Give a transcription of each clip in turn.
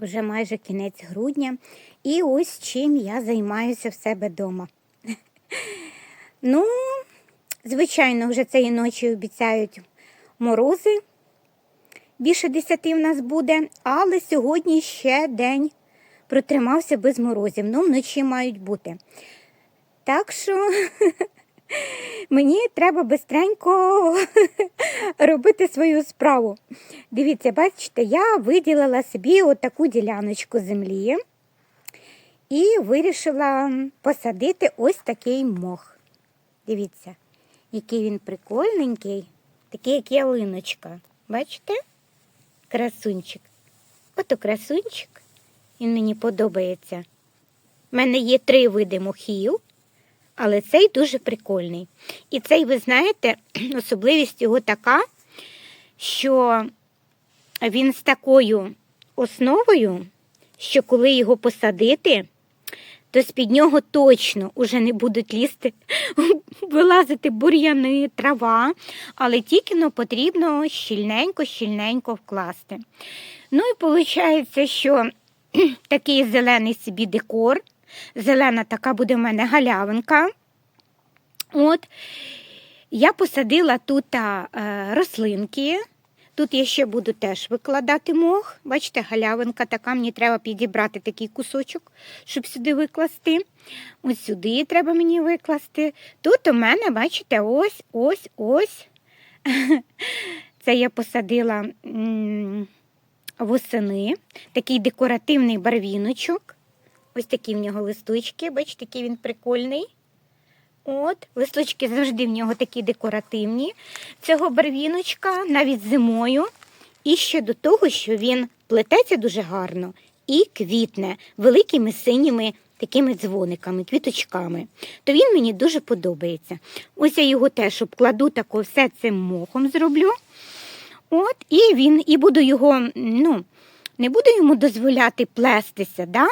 вже майже кінець грудня, і ось чим я займаюся в себе вдома. Ну, звичайно, вже цієї ночі обіцяють морози. Більше десяти в нас буде, але сьогодні ще день протримався без морозів. Ну, вночі мають бути. Так що мені треба бистренько робити свою справу. Дивіться, бачите, я виділила собі отаку діляночку землі і вирішила посадити ось такий мох. Дивіться, який він прикольненький, такий, як ялиночка. Бачите? Красунчик. Ото красунчик. Він мені подобається. У мене є три види мохів, але цей дуже прикольний. І цей, ви знаєте, особливість його така, що він з такою основою, що коли його посадити, то з-під нього точно уже не будуть лізти, вилазити бур'яни, трава, але тільки ну, потрібно щільненько-щільненько вкласти. Ну і виходить, що такий зелений собі декор, зелена така буде в мене галявинка. От. Я посадила тут а, е, рослинки. Тут я ще буду теж викладати мох. Бачите, галявинка така, мені треба підібрати такий кусочок, щоб сюди викласти. Ось сюди треба мені викласти. Тут у мене, бачите, ось, ось, ось. Це я посадила восени. Такий декоративний барвіночок. Ось такі в нього листочки, бачите, який він прикольний. От, листочки завжди в нього такі декоративні. Цього барвіночка навіть зимою. І ще до того, що він плететься дуже гарно і квітне великими синіми такими дзвониками, квіточками. То він мені дуже подобається. Ось я його теж обкладу тако все цим мохом зроблю. От, і він, і буду його, ну, не буду йому дозволяти плестися, да?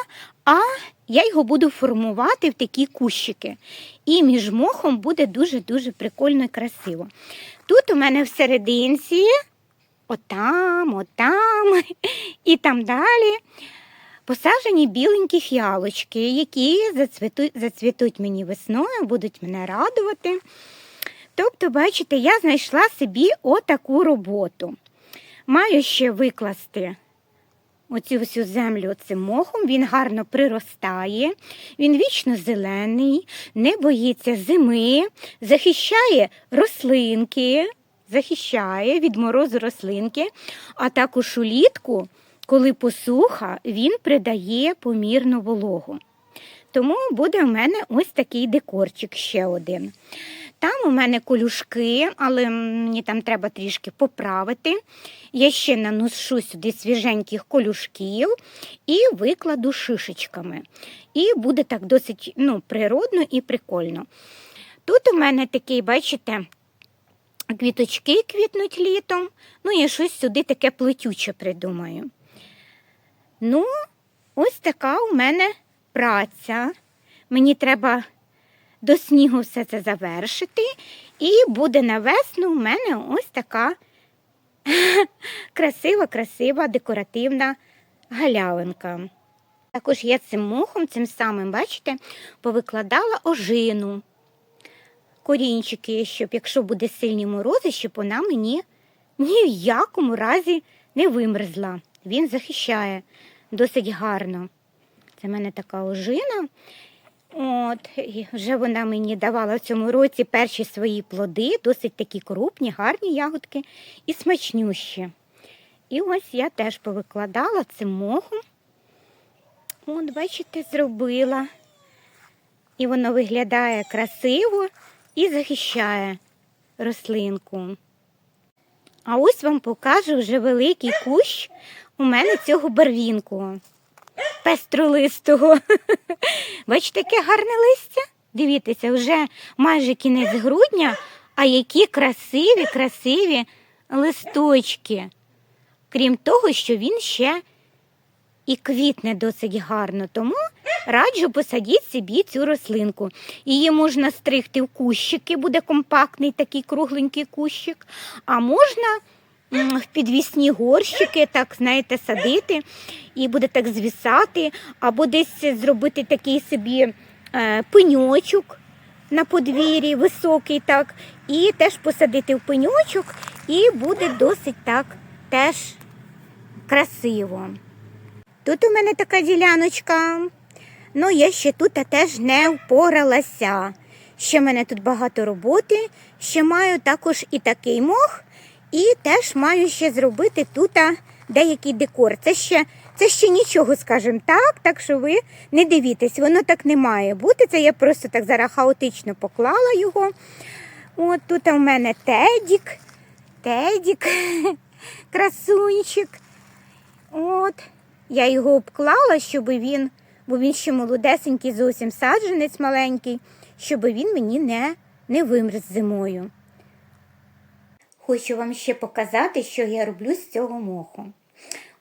А я його буду формувати в такі кущики. І між мохом буде дуже-дуже прикольно і красиво. Тут у мене всерединці, отам, отам і там далі. Посаджені біленькі фіалочки, які зацвітуть, зацвітуть мені весною, будуть мене радувати. Тобто, бачите, я знайшла собі отаку роботу. Маю ще викласти оцю всю землю цим мохом, він гарно приростає, він вічно зелений, не боїться зими, захищає рослинки, захищає від морозу рослинки, а також улітку, коли посуха, він придає помірну вологу. Тому буде в мене ось такий декорчик ще один. Там у мене колюшки, але мені там треба трішки поправити. Я ще наношу сюди свіженьких колюшків і викладу шишечками. І буде так досить ну, природно і прикольно. Тут у мене такий, бачите, квіточки квітнуть літом. Ну, я щось сюди таке плетюче придумаю. Ну, ось така у мене праця. Мені треба до снігу все це завершити, і буде на весну у мене ось така красива, красива, декоративна галявинка. Також я цим мохом, цим самим, бачите, повикладала ожину, корінчики, щоб якщо буде сильні морози, щоб вона мені ні в якому разі не вимерзла. Він захищає досить гарно. Це в мене така ожина. От, і вже вона мені давала в цьому році перші свої плоди, досить такі крупні, гарні ягодки і смачнющі. І ось я теж повикладала цим мохом. От, бачите, зробила. І воно виглядає красиво і захищає рослинку. А ось вам покажу вже великий кущ у мене цього барвінку пестролистого. Бачите, яке гарне листя? Дивіться, вже майже кінець грудня, а які красиві, красиві листочки. Крім того, що він ще і квітне досить гарно, тому раджу посадіть собі цю рослинку. Її можна стригти в кущики, буде компактний такий кругленький кущик, а можна в підвісні горщики, так, знаєте, садити і буде так звісати, або десь зробити такий собі е, пеньочок на подвір'ї, високий так, і теж посадити в пеньочок, і буде досить так теж красиво. Тут у мене така діляночка. Ну, я ще тут теж не впоралася. Ще в мене тут багато роботи, ще маю також і такий мох, і теж маю ще зробити тут деякий декор. Це ще, це ще нічого, скажімо так, так що ви не дивіться, воно так не має бути. Це я просто так зараз хаотично поклала його. От тут у мене тедік, тедік, красунчик. От, я його обклала, щоб він, бо він ще молодесенький, зовсім саджанець маленький, щоб він мені не, не вимерз зимою. Хочу вам ще показати, що я роблю з цього моху.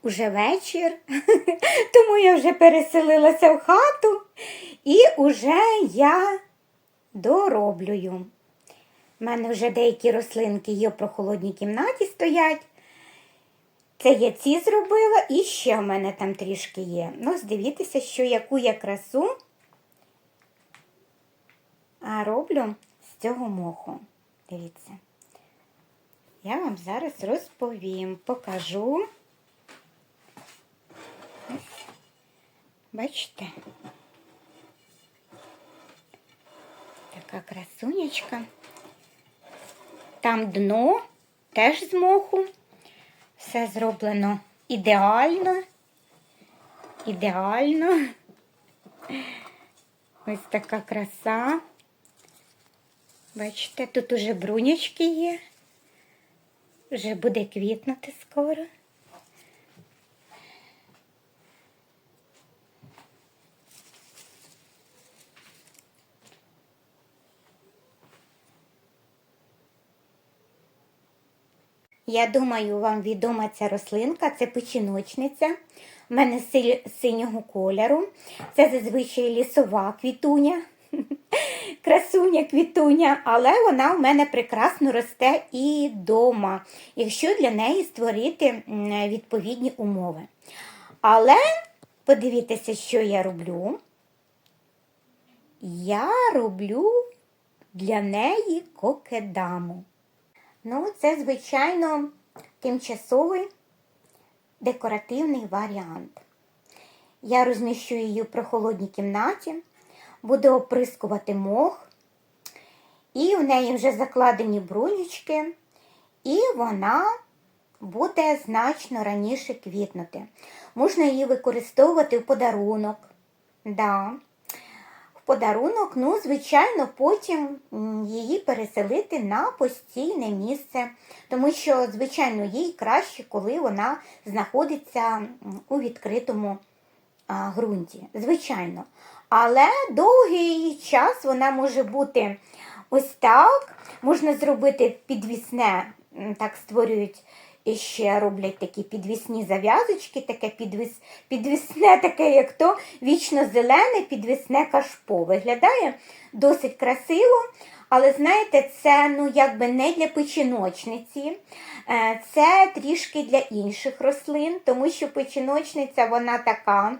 Уже вечір, тому я вже переселилася в хату і уже я дороблюю. У мене вже деякі рослинки є в прохолодній кімнаті стоять. Це я ці зробила і ще в мене там трішки є. Ну, дивіться, що яку я красу роблю з цього моху. Дивіться. Я вам зараз розповім, покажу. Бачите? Така красунечка. Там дно теж з моху. Все зроблено ідеально. Ідеально. Ось така краса. Бачите, тут уже брунячки є. Вже буде квітнути скоро. Я думаю, вам відома ця рослинка, це печіночниця. У мене синього кольору. Це зазвичай лісова квітуня, красуня квітуня, але вона в мене прекрасно росте і вдома, якщо для неї створити відповідні умови. Але подивіться, що я роблю. Я роблю для неї кокедаму. Ну, це, звичайно, тимчасовий декоративний варіант. Я розміщу її в прохолодній кімнаті, буду оприскувати мох, і в неї вже закладені брунючки, і вона буде значно раніше квітнути. Можна її використовувати в подарунок. Да подарунок, ну, звичайно, потім її переселити на постійне місце, тому що, звичайно, їй краще, коли вона знаходиться у відкритому ґрунті. Звичайно. Але довгий час вона може бути ось так. Можна зробити підвісне, так створюють. І ще роблять такі підвісні зав'язочки, таке підвіс, підвісне, таке, як то вічно зелене підвісне кашпо. Виглядає досить красиво, але знаєте, це ну, якби не для печіночниці, е, це трішки для інших рослин, тому що печіночниця вона така,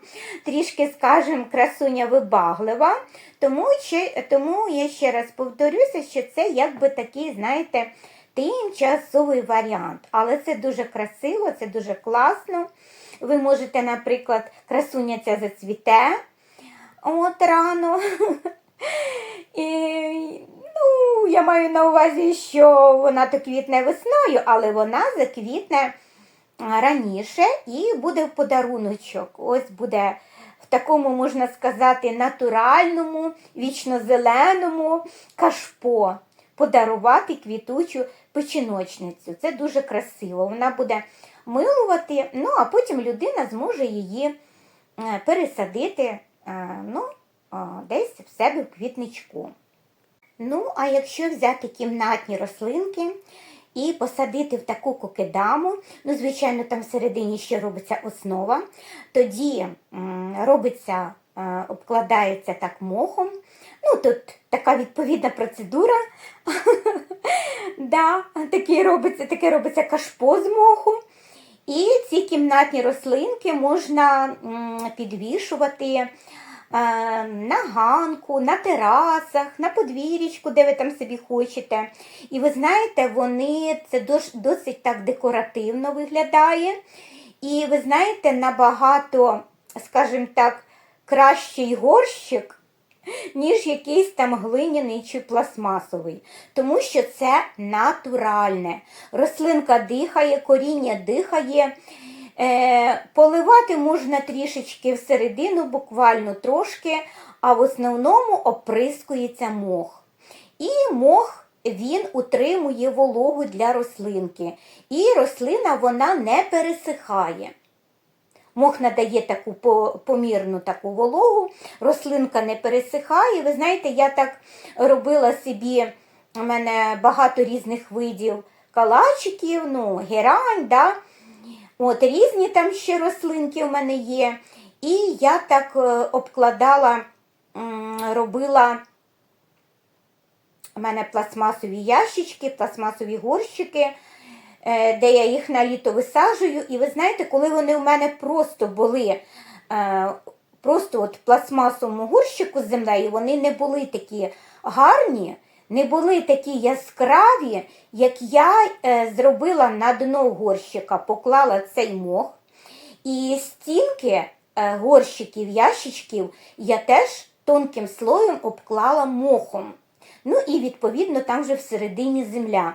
трішки, скажімо, красуня вибаглива. Тому, ще, тому я ще раз повторюся, що це якби такий, знаєте, тимчасовий варіант. Але це дуже красиво, це дуже класно. Ви можете, наприклад, красуня ця зацвіте от рано. я маю на увазі, що вона то квітне весною, але вона заквітне раніше і буде в подаруночок. Ось буде в такому, можна сказати, натуральному, вічно-зеленому кашпо подарувати квітучу печіночницю. Це дуже красиво. Вона буде милувати, ну а потім людина зможе її е, пересадити е, ну, десь в себе в квітничку. Ну, а якщо взяти кімнатні рослинки і посадити в таку кокедаму, ну, звичайно, там всередині ще робиться основа, тоді робиться е, обкладається так мохом. Ну, тут така відповідна процедура. таке робиться, кашпо з моху. І ці кімнатні рослинки можна підвішувати на ганку, на терасах, на подвір'ячку, де ви там собі хочете. І ви знаєте, вони це досить так декоративно виглядає. І ви знаєте, набагато, скажімо так, кращий горщик, ніж якийсь там глиняний чи пластмасовий. Тому що це натуральне. Рослинка дихає, коріння дихає. Е, поливати можна трішечки всередину, буквально трошки, а в основному оприскується мох. І мох він утримує вологу для рослинки. І рослина вона не пересихає. Мох надає таку помірну таку вологу, рослинка не пересихає. Ви знаєте, я так робила собі, у мене багато різних видів калачиків, ну, герань, да? От різні там ще рослинки у мене є. І я так е, обкладала, робила у мене пластмасові ящички, пластмасові горщики, е, де я їх на літо висаджую. І ви знаєте, коли вони у мене просто були е, просто от в пластмасовому горщику з землею, вони не були такі гарні, не були такі яскраві, як я е, зробила на дно горщика, поклала цей мох. І стінки е, горщиків, ящичків я теж тонким слоєм обклала мохом. Ну і відповідно там вже всередині земля.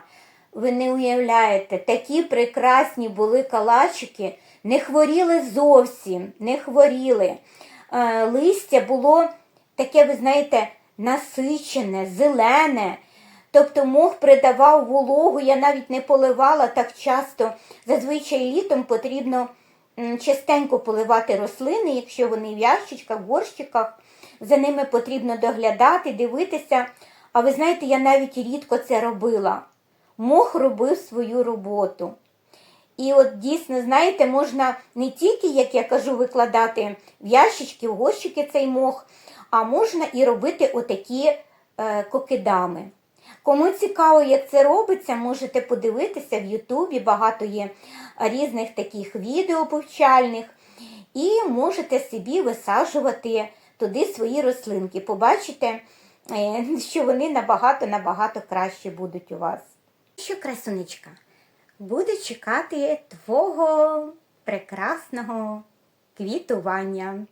Ви не уявляєте, такі прекрасні були калачики, не хворіли зовсім, не хворіли. Е, листя було таке, ви знаєте, насичене, зелене. Тобто мох придавав вологу, я навіть не поливала так часто. Зазвичай літом потрібно частенько поливати рослини, якщо вони в ящичках, горщиках. За ними потрібно доглядати, дивитися. А ви знаєте, я навіть рідко це робила. Мох робив свою роботу. І от дійсно, знаєте, можна не тільки, як я кажу, викладати в ящички, в горщики цей мох, а можна і робити отакі е, кокидами. Кому цікаво, як це робиться, можете подивитися в Ютубі, багато є різних таких відео повчальних. І можете собі висаджувати туди свої рослинки. Побачите, е, що вони набагато-набагато краще будуть у вас. Що, красунечка, буду чекати твого прекрасного квітування.